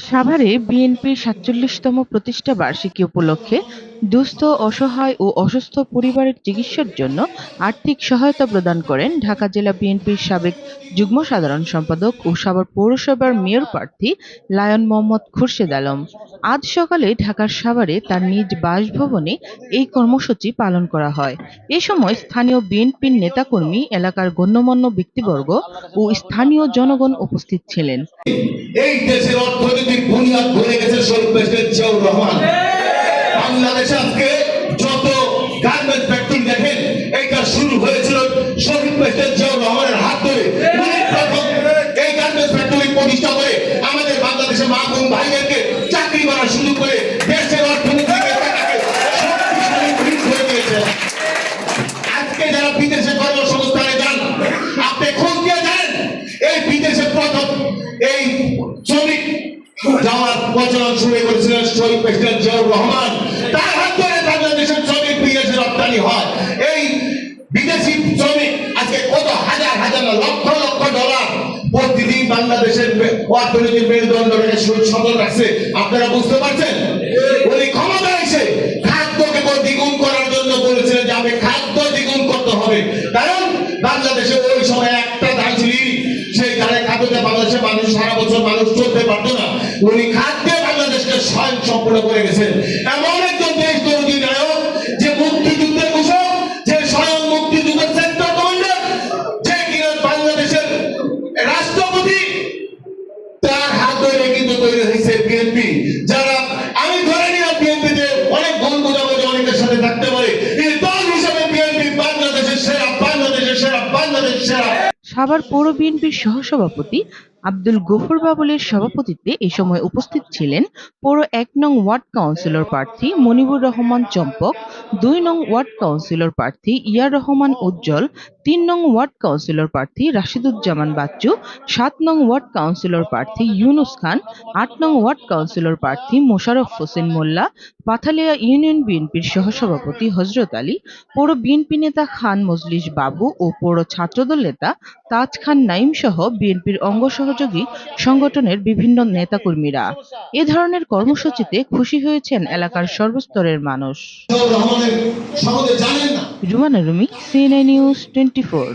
সাভারে বিএনপির সাতচল্লিশতম প্রতিষ্ঠা বার্ষিকী উপলক্ষে দুস্থ, অসহায় ও অসুস্থ পরিবারের চিকিৎসার জন্য আর্থিক সহায়তা প্রদান করেন ঢাকা জেলা বিএনপির সাবেক যুগ্ম সাধারণ সম্পাদক ও সাভার পৌরসভার মেয়র প্রার্থী লায়ন মোহাম্মদ খুরশেদ আলম। আজ সকালে ঢাকার সাভারে তার নিজ বাসভবনে এই কর্মসূচি পালন করা হয়। এ সময় স্থানীয় বিএনপির নেতাকর্মী, এলাকার গণ্যমান্য ব্যক্তিবর্গ ও স্থানীয় জনগণ উপস্থিত ছিলেন। এই দেশের অর্থনৈতিক বুনিয়াদ ধরে গেছে প্রেসিডেন্ট রহমান। বাংলাদেশে আজকে যত গার্মেন্ট ফ্যাক্টরি দেখেন এইটা শুরু হয়েছিল শহীদ প্রেসিডেন্ট জিয়াউর রহমানের হাত ধরে। প্রথম এই গার্মেন্টস ফ্যাক্টরি প্রতিষ্ঠা করে আমাদের বাংলাদেশের মা বোন ভাইদেরকে চাকরি করা শুরু করে দেশের অর্থনীতিকে আজকে যারা বিদেশে কর্মসংস্থানে যান, আপনি খোঁজ দিয়ে জানেন, এই বিদেশে প্রথম এই শ্রমিক যাওয়ার প্রচলন শুরু করেছিলেন শহীদ প্রেসিডেন্ট জিয়াউর রহমান। তার হাত ধরে শ্রমিক রপ্তানি হয়। এই বিদেশি শ্রমিক আজকে কত হাজার হাজার লক্ষ লক্ষ ডলার প্রতিদিন বাংলাদেশের অর্থনীতির রাখছে। আপনারা বুঝতে পারছেন? উনি ক্ষমতা এসে খাদ্যকে দ্বিগুণ করার জন্য বলেছিলেন যে আমি খাদ্য দ্বিগুণ করতে হবে। কারণ বাংলাদেশে ওই সময় একটা ধান ছিল, সেই ধানের মানুষ সারা বছর মানুষ চলতে পারতো না। উনি খাদ্যে বাংলাদেশকে স্বয়ং সম্পূর্ণ করে গেছেন। এমন সাভার পৌর বিএনপির সহসভাপতি আব্দুল গফুর বাবুলের সভাপতিত্বে এ সময় উপস্থিত ছিলেন পৌর এক নং ওয়ার্ড কাউন্সিলর প্রার্থী মনিবুর রহমান চম্পক, দুই নং ওয়ার্ড কাউন্সিলর প্রার্থী ইয়ার রহমান উজ্জ্বল তিন নং ওয়ার্ড কাউন্সিলর প্রার্থী রাশিদুজ্জামান বাচ্চু, সাত নং ওয়ার্ড কাউন্সিলর প্রার্থী ইউনুস খান, আট নং ওয়ার্ড কাউন্সিলর প্রার্থী মোশাররফ হোসেন মোল্লা, পাথালিয়া ইউনিয়ন বিএনপির সহসভাপতি হজরত আলী, পৌর বিএনপি নেতা খান মজলিস বাবু ও পৌর ছাত্রদল নেতা তাজ খান নাইম সহ বিএনপির অঙ্গ সহযোগী সংগঠনের বিভিন্ন নেতাকর্মীরা। এ ধরনের কর্মসূচিতে খুশি হয়েছেন এলাকার সর্বস্তরের মানুষ জিয়াউর রহমানের সম্বন্ধে জানেন না Rumana Rumi CNI news twenty four.